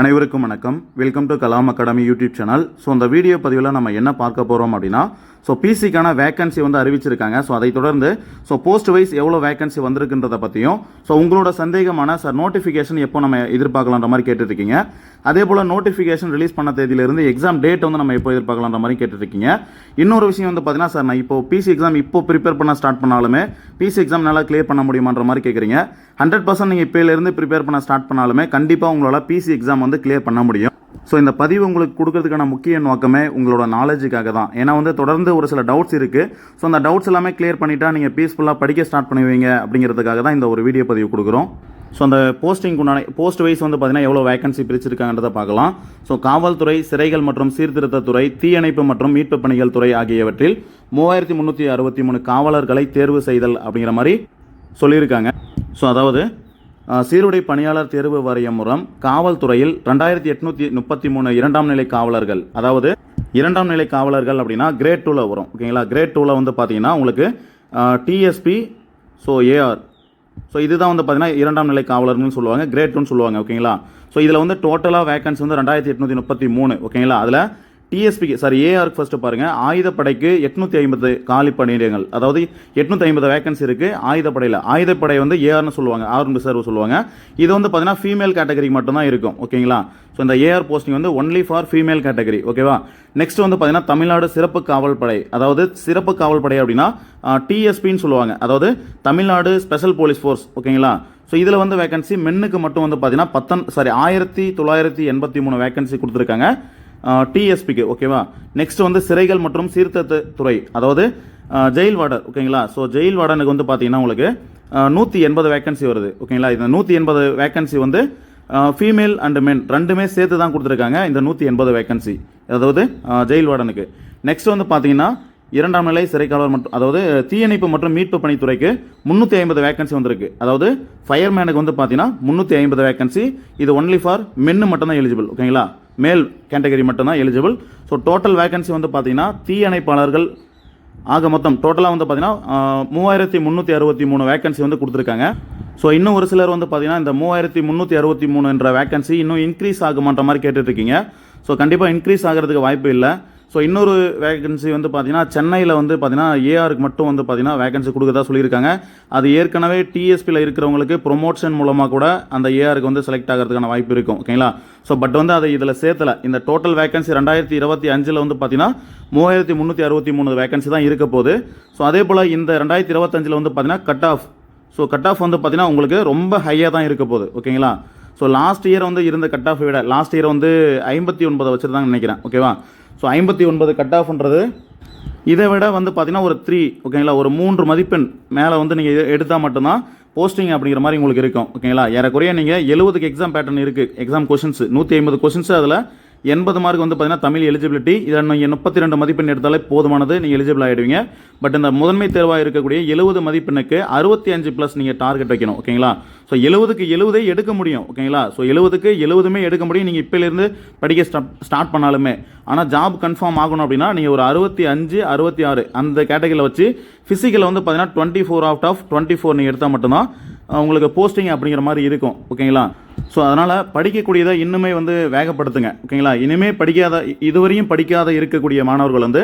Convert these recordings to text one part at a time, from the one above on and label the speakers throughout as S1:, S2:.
S1: அனைவருக்கும் வணக்கம். Welcome to Kalam academy YouTube channel so இந்த வீடியோ பதிவில் நம்ம என்ன பார்க்க போகிறோம் அப்படின்னா ஸோ பிசிக்கான வேகன்சி வந்து அறிவிச்சிருக்காங்க. ஸோ அதை தொடர்ந்து ஸோ போஸ்ட் வைஸ் எவ்வளோ வேகன்சி வந்திருக்குன்றத பற்றியும் ஸோ உங்களோட சந்தேகமான சார் நோட்டிஃபிகேஷன் எப்போ நம்ம எதிர்பார்க்கலான்ற மாதிரி கேட்டுருக்கீங்க அதே போல் நோட்டிஃபிகேஷன் ரிலீஸ் பண்ண தேதியிலிருந்து எக்ஸாம் டேட் வந்து நம்ம எப்போ எதிர்பார்க்கலான்ற மாதிரி கேட்டுருக்கீங்க இன்னொரு விஷயம் வந்து பார்த்தீங்கன்னா சார் நான் இப்போ பிசி எக்ஸாம் இப்போ ப்ரிப்பேர் பண்ண ஸ்டார்ட் பண்ணாலுமே பிசி எக்ஸாம் நல்லா கிளியர் பண்ண முடியுமான்ற மாதிரி கேட்குறீங்க ஹண்ட்ரட் பர்சன்ட் நீங்கள் இப்போலேருந்து ப்ரிப்பேர் பண்ண ஸ்டார்ட் பண்ணாலுமே கண்டிப்பாக உங்களால் பிசி எக்ஸாம் வந்து கிளியர் பண்ண முடியும். ஸோ இந்த பதிவு உங்களுக்கு கொடுக்கறதுக்கான முக்கிய நோக்கமே உங்களோட நாலேஜுக்காக தான். ஏன்னா வந்து தொடர்ந்து ஒரு சில டவுட்ஸ் இருக்குது ஸோ அந்த டவுட்ஸ் எல்லாமே கிளியர் பண்ணிட்டா நீங்கள் பீஸ்ஃபுல்லாக படிக்க ஸ்டார்ட் பண்ணுவீங்க அப்படிங்கிறதுக்காக தான் இந்த ஒரு வீடியோ பதிவு கொடுக்குறோம். ஸோ அந்த போஸ்டிங் உண்டான போஸ்ட் வைஸ் வந்து பார்த்தீங்கன்னா எவ்வளோ வேகன்சி பிரிச்சிருக்காங்கன்றதை பார்க்கலாம். ஸோ காவல்துறை சிறைகள் மற்றும் சீர்திருத்தத்துறை தீயணைப்பு மற்றும் மீட்பு பணிகள் துறை ஆகியவற்றில் மூவாயிரத்தி முந்நூற்றி அறுபத்தி மூணு காவலர்களை தேர்வு செய்தல் அப்படிங்கிற மாதிரி சொல்லியிருக்காங்க. ஸோ அதாவது சீருடை பணியாளர் தேர்வு வாரியம் மூலம் காவல்துறையில் ரெண்டாயிரத்தி எட்நூற்றி முப்பத்தி மூணு இரண்டாம் நிலை காவலர்கள் அதாவது இரண்டாம் நிலை காவலர்கள் அப்படின்னா கிரேட் டூவில் வரும். ஓகேங்களா கிரேட் டூவில் வந்து பார்த்தீங்கன்னா உங்களுக்கு டிஎஸ்பி ஸோ ஏஆர் ஸோ இதுதான் வந்து பார்த்தீங்கன்னா இரண்டாம் நிலை காவலர்னு சொல்லுவாங்க கிரேட் டூன்னு சொல்லுவாங்க ஓகேங்களா ஸோ இதில் வந்து டோட்டலாக வேகன்சி வந்து ரெண்டாயிரத்தி எட்நூற்றி முப்பத்தி மூணு ஓகேங்களா அதில் டிஎஸ்பிக்கு சாரி ஏஆருக்கு ஃபஸ்ட்டு பாருங்கள் ஆயுதப்படைக்கு எட்நூற்றி ஐம்பது காலி பணியிடங்கள் அதாவது எட்நூற்றி ஐம்பது வேகன்சி இருக்குது ஆயுதப்படையில். ஆயுதப்படை வந்து ஏஆர்னு சொல்லுவாங்க. ஆர்ம் ரிசர்வ் சொல்லுவாங்க. இது வந்து பார்த்தீங்கன்னா ஃபீமேல் கேட்டகரிக்கு மட்டும்தான் இருக்கும். ஓகேங்களா ஸோ இந்த ஏஆர் போஸ்டிங் வந்து ஒன்லி ஃபார் ஃபீமேல் கேட்டகரி ஓகேவா நெக்ஸ்ட் வந்து பார்த்தீங்கன்னா தமிழ்நாடு சிறப்பு காவல் படை அதாவது சிறப்பு காவல் படை அப்படின்னா டிஎஸ்பின்னு சொல்லுவாங்க. அதாவது தமிழ்நாடு ஸ்பெஷல் போலீஸ் ஃபோர்ஸ் ஓகேங்களா ஸோ இதில் வந்து வேகன்சி மென்னுக்கு மட்டும் வந்து பார்த்தீங்கன்னா பத்தன் சாரி ஆயிரத்தி தொள்ளாயிரத்தி எண்பத்தி மூணு வேகன்சி கொடுத்துருக்காங்க. டிஎஸ்பிக்கு ஓகேவா நெக்ஸ்ட் வந்து சிறைகள் மற்றும் சீர்திருத்த துறை அதாவது ஜெயில் வார்டர் ஓகேங்களா ஸோ ஜெயில் வார்டனுக்கு வந்து பார்த்தீங்கன்னா உங்களுக்கு நூற்றி எண்பது வேக்கன்சி வருது ஓகேங்களா இந்த நூற்றி எண்பது வேக்கன்சி வந்து ஃபீமேல் அண்ட் மென் ரெண்டுமே சேர்த்து தான் கொடுத்துருக்காங்க இந்த நூற்றி எண்பது வேக்கன்சி அதாவது ஜெயில் வார்டனுக்கு நெக்ஸ்ட் வந்து பார்த்தீங்கன்னா இரண்டாம் நிலை சிறைக்காவலர் மற்றும் அதாவது தீயணைப்பு மற்றும் மீட்பு பணித்துறைக்கு முந்நூற்றி ஐம்பது வேகன்சி வந்திருக்கு. அதாவது ஃபயர்மேனுக்கு வந்து பார்த்தீங்கன்னா முந்நூற்றி ஐம்பது வேக்கன்சி இது ஒன்லி ஃபார் மென்னு மட்டும்தான் எலிஜிபிள் ஓகேங்களா மேல் கேட்டகரி மட்டும்தான் எலிஜிபிள் ஸோ டோட்டல் வேகன்சி வந்து பார்த்தீங்கன்னா தீயணைப்பாளர்கள் ஆக மொத்தம் டோட்டலாக வந்து பார்த்தீங்கன்னா மூவாயிரத்தி முந்நூற்றி அறுபத்தி மூணு வேகன்சி வந்து கொடுத்துருக்காங்க. ஸோ இன்னும் ஒரு சிலர் வந்து பார்த்தீங்கன்னா இந்த மூவாயிரத்தி முந்நூற்றி அறுபத்தி மூணுன்ற வேகன்சி இன்னும் இன்க்ரீஸ் ஆகுமான்ற மாதிரி கேட்டுட்ருக்கீங்க ஸோ கண்டிப்பாக இன்க்ரீஸ் ஆகிறதுக்கு வாய்ப்பு இல்லை. ஸோ இன்னொரு வேகன்சி வந்து பார்த்தீங்கன்னா சென்னையில் வந்து பார்த்தீங்கன்னா ஏஆருக்கு மட்டும் வந்து பார்த்தீங்கன்னா வேகன்சி கொடுக்கறதா சொல்லியிருக்காங்க. அது ஏற்கனவே டிஎஸ்பியில் இருக்கிறவங்களுக்கு ப்ரொமோஷன் மூலமாக கூட அந்த ஏஆருக்கு வந்து செலக்ட் ஆகிறதுக்கான வாய்ப்பு இருக்கும். ஓகேங்களா ஸோ பட் வந்து அதை இதில் சேர்த்தல. இந்த டோட்டல் வேகன்சி ரெண்டாயிரத்தி இருபத்தி அஞ்சில் வந்து பார்த்தீங்கன்னா மூவாயிரத்தி முந்நூற்றி அறுபத்தி மூணு வேகன்சி தான் இருக்க போகுது. ஸோ அதே போல் இந்த ரெண்டாயிரத்தி இருபத்தஞ்சில் வந்து பார்த்தீங்கன்னா cut off so cut off வந்து பார்த்தீங்கன்னா உங்களுக்கு ரொம்ப ஹையாக தான் இருக்க போகுது. ஓகேங்களா ஸோ லாஸ்ட் இயர் வந்து இருந்த கட் ஆஃப் விட லாஸ்ட் இயர் வந்து ஐம்பத்தி ஒன்பதை வச்சுருந்தாங்க நினைக்கிறேன். ஓகேவா ஸோ ஐம்பத்தி ஒன்பது கட் ஆஃப்ன்றது இதை விட வந்து பார்த்தீங்கன்னா ஒரு த்ரீ ஓகேங்களா ஒரு மூன்று மதிப்பெண் மேலே வந்து நீங்கள் எடுத்தால் மட்டும்தான் போஸ்டிங் அப்படிங்கிற மாதிரி உங்களுக்கு இருக்கும் ஓகேங்களா ஏறக்குறைய நீங்கள் எழுபதுக்கு எக்ஸாம் பேட்டர்ன் இருக்குது எக்ஸாம் கொஷின்ஸ் நூற்றி ஐம்பது கொஷின்ஸ் அதில் எண்பது மார்க் வந்து பார்த்தீங்கன்னா தமிழ் எலிஜிபிலிட்டி இதில் நீங்கள் முப்பத்தி ரெண்டு மதிப்பெண் எடுத்தாலே போதுமானது. நீங்கள் எலிஜிபிள் ஆகிடுவீங்க பட் இந்த முதன்மை தேர்வாக இருக்கக்கூடிய எழுபது மதிப்பெண்ணுக்கு அறுபத்தி அஞ்சு ப்ளஸ் நீங்கள் டார்கெட் வைக்கணும் ஓகேங்களா ஸோ எழுபதுக்கு எழுபதே எடுக்க முடியும். ஓகேங்களா ஸோ எழுபதுக்கு எழுபதுமே எடுக்க முடியும். நீங்கள் இப்போலேருந்து படிக்க ஸ்டார்ட் ஸ்டார்ட் பண்ணாலுமே. ஆனால் ஜாப் கன்ஃபார்ம் ஆகணும் அப்படின்னா நீங்கள் ஒரு அறுபத்தி அஞ்சு அறுபத்தி ஆறு அந்த கேட்டகரியில் வச்சு ஃபிசிக்கலில் வந்து பார்த்தீங்கன்னா twenty four out of twenty four நீங்கள் எடுத்தால் மட்டும்தான் உங்களுக்கு போஸ்டிங் அப்படிங்கிற மாதிரி இருக்கும். ஓகேங்களா ஸோ அதனால் படிக்கக்கூடியதை இன்னுமே வந்து வேகப்படுத்துங்க ஓகேங்களா? இனிமேல் படிக்காத இதுவரையும் படிக்காத இருக்கக்கூடிய மாணவர்கள் வந்து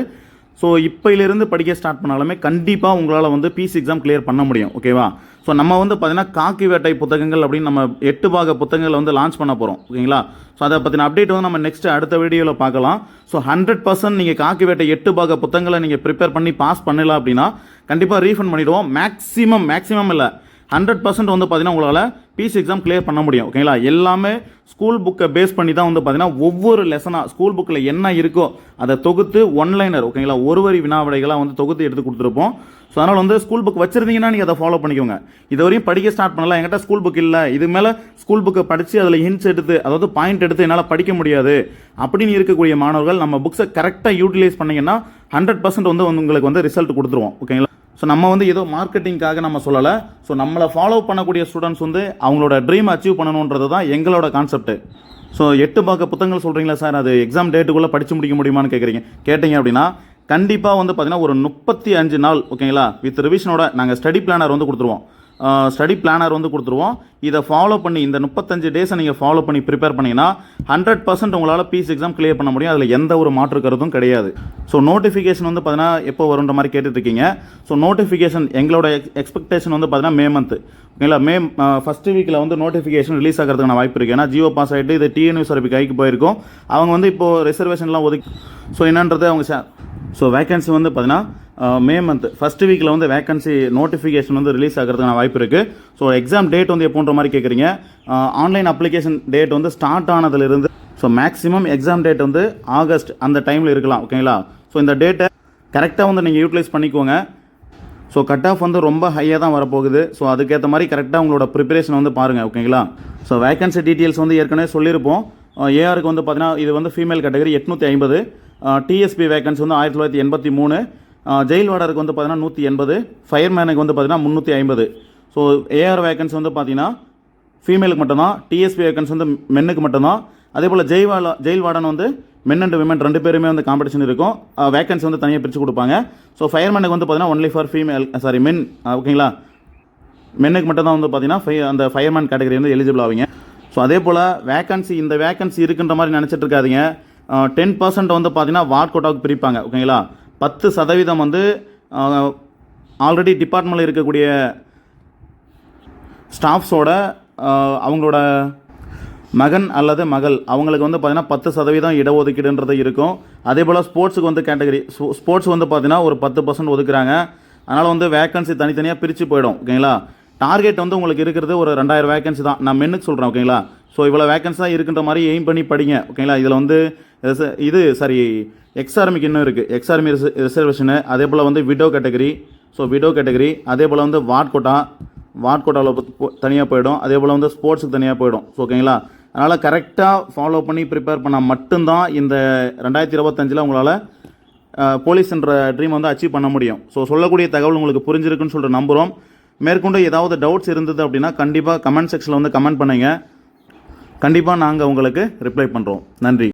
S1: ஸோ இப்போயிலிருந்து படிக்க ஸ்டார்ட் பண்ணாலுமே கண்டிப்பாக உங்களால் வந்து பிசி எக்ஸாம் கிளியர் பண்ண முடியும் ஓகேவா? ஸோ நம்ம வந்து பார்த்தீங்கன்னா காக்கி வேட்டை புத்தகங்கள் அப்படின்னு நம்ம எட்டு பாக புத்தகங்களை வந்து லான்ச் பண்ண போகிறோம் ஓகேங்களா? ஸோ அதை பற்றின அப்டேட் வந்து நம்ம நெக்ஸ்ட் அடுத்த வீடியோவில் பார்க்கலாம். ஸோ ஹண்ட்ரட் பர்சன்ட் நீங்கள் காக்கி வேட்டை எட்டு பாக புத்தகங்களை நீங்கள் ப்ரிப்பேர் பண்ணி பாஸ் பண்ணல அப்படின்னா கண்டிப்பாக ரீஃபண்ட் பண்ணிவிடுவோம் மேக்ஸிமம் மேக்ஸிமம் இல்லை ஹண்ட்ரட் பர்சன்ட் வந்து பார்த்தீங்கன்னா உங்களால் பிசி எக்ஸாம் கிளியர் பண்ண முடியும் ஓகேங்களா எல்லாமே ஸ்கூல் புக்கை பேஸ் பண்ணி தான் வந்து பார்த்தீங்கன்னா ஒவ்வொரு லெசனாக ஸ்கூல் புக்கில் என்ன இருக்கோ அதை தொகுத்து ஒன்லைனர் ஓகேங்களா ஒரு வரி வினாவிடைகளாக வந்து தொகுத்து எடுத்து கொடுத்துருப்போம். ஸோ அதனால் வந்து ஸ்கூல் புக் வச்சிருந்தீங்கன்னா நீங்கள் அதை ஃபாலோ பண்ணிக்கோங்க. இது வரையும் படிக்க ஸ்டார்ட் பண்ணலாம் என்கிட்ட ஸ்கூல் புக் இல்லை. இது மேலே ஸ்கூல் புக்கை படித்து அதில் ஹிண்ட்ஸ் எடுத்து அதாவது பாயிண்ட் எடுத்து என்னால் படிக்க முடியாது. அப்படின்னு இருக்கக்கூடிய மாணவர்கள் நம்ம புக்ஸை கரெக்டாக யூட்டிலைஸ் பண்ணிங்கன்னா ஹண்ட்ரட் பர்சன்ட் வந்து உங்களுக்கு வந்து ரிசல்ட் கொடுத்துருவோம் ஓகேங்களா ஸோ நம்ம வந்து ஏதோ மார்க்கெட்டிங்காக நம்ம சொல்லலை. ஸோ நம்மளை ஃபாலோ பண்ணக்கூடிய ஸ்டூடெண்ட்ஸ் வந்து அவங்களோட ட்ரீம் அச்சீவ் பண்ணணுன்றது தான் எங்களோட கான்செப்ட் ஸோ எட்டு பார்க்க புத்தகங்கள் சொல்கிறீங்களா சார்? அது எக்ஸாம் டேட்டுக்குள்ளே படித்து முடிக்க முடியுமான்னு கேட்குறீங்க கேட்டிங்க அப்படின்னா கண்டிப்பாக வந்து பார்த்தீங்கன்னா ஒரு முப்பத்தி அஞ்சு நாள் ஓகேங்களா வித் ரிவிஷனோட நாங்கள் ஸ்டடி பிளானர் வந்து கொடுத்துருவோம். ஸ்டடி பிளானர் வந்து கொடுத்துருவோம். இதை ஃபாலோ பண்ணி இந்த முப்பத்தஞ்சு டேஸை நீங்கள் ஃபாலோ பண்ணி ப்ரிப்பேர் பண்ணிங்கன்னா ஹண்ட்ரட் பர்சன்ட் உங்களால் பிசி எக்ஸாம் கிளியர் பண்ண முடியும். அதில் எந்த ஒரு மாற்று கருத்தும் கிடையாது. ஸோ நோட்டிஃபிகேஷன் வந்து பார்த்தீங்கன்னா எப்போ வருன்ற மாதிரி கேட்டுட்ருக்கீங்க. ஸோ நோட்டிஃபிகேஷன் எங்களோட எக்ஸ்பெக்டேஷன் வந்து பார்த்தீங்கன்னா மே மந்த் ஓகேங்களா? மே ஃபஸ்ட்டு வீக்கில் வந்து நோட்டிஃபிகேஷன் ரிலீஸ் ஆகிறதுக்கான வாய்ப்பு இருக்குது ஏன்னா ஜியோ பாஸ் ஆகிட்டு இது டிஎன்யூஎஸ்ஆர்பி கைக்கு போயிருக்கும். அவங்க வந்து இப்போது ரிசர்வேஷன்லாம் ஒதுக்கி ஸோ என்னன்றது அவங்க ஷே ஸோ வேகன்சி வந்து பார்த்தீங்கன்னா மே மந்த் ஃபஸ்ட் வீக்கில் வந்து வேகன்சி நோட்டிஃபிகேஷன் வந்து ரிலீஸ் ஆகிறதுக்கான வாய்ப்பு இருக்குது ஸோ எக்ஸாம் டேட் வந்து எப்போன்ற மாதிரி கேட்குறீங்க ஆன்லைன் அப்ளிகேஷன் டேட் வந்து ஸ்டார்ட் ஆனதுலேருந்து ஸோ மேக்ஸிமம் எக்ஸாம் டேட் வந்து ஆகஸ்ட் அந்த டைமில் இருக்கலாம் ஓகேங்களா ஸோ இந்த டேட்டை கரெக்டாக வந்து நீங்கள் யூட்டிலைஸ் பண்ணிக்கோங்க. ஸோ கட் ஆஃப் வந்து ரொம்ப ஹையாக தான் வரப்போகுது. ஸோ அதுக்கேற்ற மாதிரி கரெக்டாக உங்களோட ப்ரிப்பரேஷன் வந்து பாருங்கள் ஓகேங்களா ஸோ வேகன்சி டீட்டெயில்ஸ் வந்து ஏற்கனவே சொல்லியிருப்போம். ஏஆருக்கு வந்து பார்த்தீங்கன்னா இது வந்து ஃபீமேல் கேட்டகரி எட்நூற்றி ஐம்பது. டிஎஸ்பி வேகன்சி வந்து ஆயிரத்தி தொள்ளாயிரத்தி எண்பத்தி மூணு. ஜெயில் வார்டருக்கு வந்து பார்த்தீங்கன்னா நூற்றி எண்பது. ஃபயர்மேனுக்கு வந்து பார்த்தீங்கன்னா முந்நூற்றி ஐம்பது. ஸோ ஏஆர் வேகன்சி வந்து பார்த்தீங்கன்னா ஃபீமேலுக்கு மட்டும்தான் டிஎஸ்பி வேகன்ஸ் வந்து மென்னுக்கு மட்டும்தான். அதே போல் ஜெய் ஜெயில் வார்டன் வந்து மென் அண்ட் விமன் ரெண்டு பேருமே வந்து காம்படிஷன் இருக்கும். வேகன்சி வந்து தனியாக பிரித்து கொடுப்பாங்க. ஸோ ஃபயர்மேனுக்கு வந்து பார்த்தீங்கன்னா only for female sorry men ஓகேங்களா மென்னுக்கு மட்டும் தான் வந்து பார்த்தீங்கன்னா ஃபை அந்த ஃபயர்மேன் கேட்டகரி வந்து எலிஜிபிள் ஆவீங்க. ஸோ அதே போல் வேகன்சி இந்த வேக்கன்சி இருக்குன்ற மாதிரி நினச்சிட்டுருக்காதீங்க டென் பர்சன்ட் வந்து பார்த்தீங்கன்னா வார்ட் கோட்டாவுக்கு பிரிப்பாங்க ஓகேங்களா பத்து சதவீதம் வந்து ஆல்ரெடி டிபார்ட்மெண்ட்டில் இருக்கக்கூடிய ஸ்டாஃப்ஸோட அவங்களோட மகன் அல்லது மகள் அவங்களுக்கு வந்து பார்த்தீங்கன்னா பத்து சதவீதம் இடஒதுக்கீடுன்றது இருக்கும். அதே போல் ஸ்போர்ட்ஸுக்கு வந்து கேட்டகரி ஸ்போர்ட்ஸ் வந்து பார்த்தீங்கன்னா ஒரு பத்து பர்சன்ட் ஒதுக்குறாங்க. அதனால் வந்து வேக்கன்சி தனித்தனியாக பிரித்து போயிடும் ஓகேங்களா டார்கெட் வந்து உங்களுக்கு இருக்கிறது ஒரு ரெண்டாயிரம் வேகன்சி தான். நான் மென்னுக்கு சொல்கிறேன் ஓகேங்களா ஸோ இவ்வளோ வேகன்சி தான் இருக்கின்ற மாதிரி எய்ம் பண்ணி படிங்க ஓகேங்களா இதில் வந்து இது சாரி எக்ஸ்ஆர்மிக்கு இன்னும் இருக்குது எக்ஸ்ஆர்மி ரிசர்வேஷனு அதே போல் வந்து widow category so widow category அதே போல் வந்து வார்ட் கோட்டா. வார்ட் கோட்டாவில் தனியாக போயிடும். அதே போல் வந்து ஸ்போர்ட்ஸுக்கு தனியாக போயிடும் ஸோ ஓகேங்களா அதனால் கரெக்டாக ஃபாலோ பண்ணி ப்ரிப்பேர் பண்ணால் மட்டும்தான் இந்த ரெண்டாயிரத்தி இருபத்தஞ்சில் உங்களால் போலீஸ்ன்ற ட்ரீம் வந்து அச்சீவ் பண்ண முடியும். ஸோ சொல்லக்கூடிய தகவல் உங்களுக்கு புரிஞ்சிருக்குன்னு சொல்லிட்டு நம்புகிறோம் மேற்கொண்டு ஏதாவது டவுட்ஸ் இருந்தது அப்படின்னா கண்டிப்பாக கமெண்ட் செக்ஷனில் வந்து கமெண்ட் பண்ணுங்கள் கண்டிப்பாக நாங்கள் உங்களுக்கு ரிப்ளை பண்ணுறோம் நன்றி.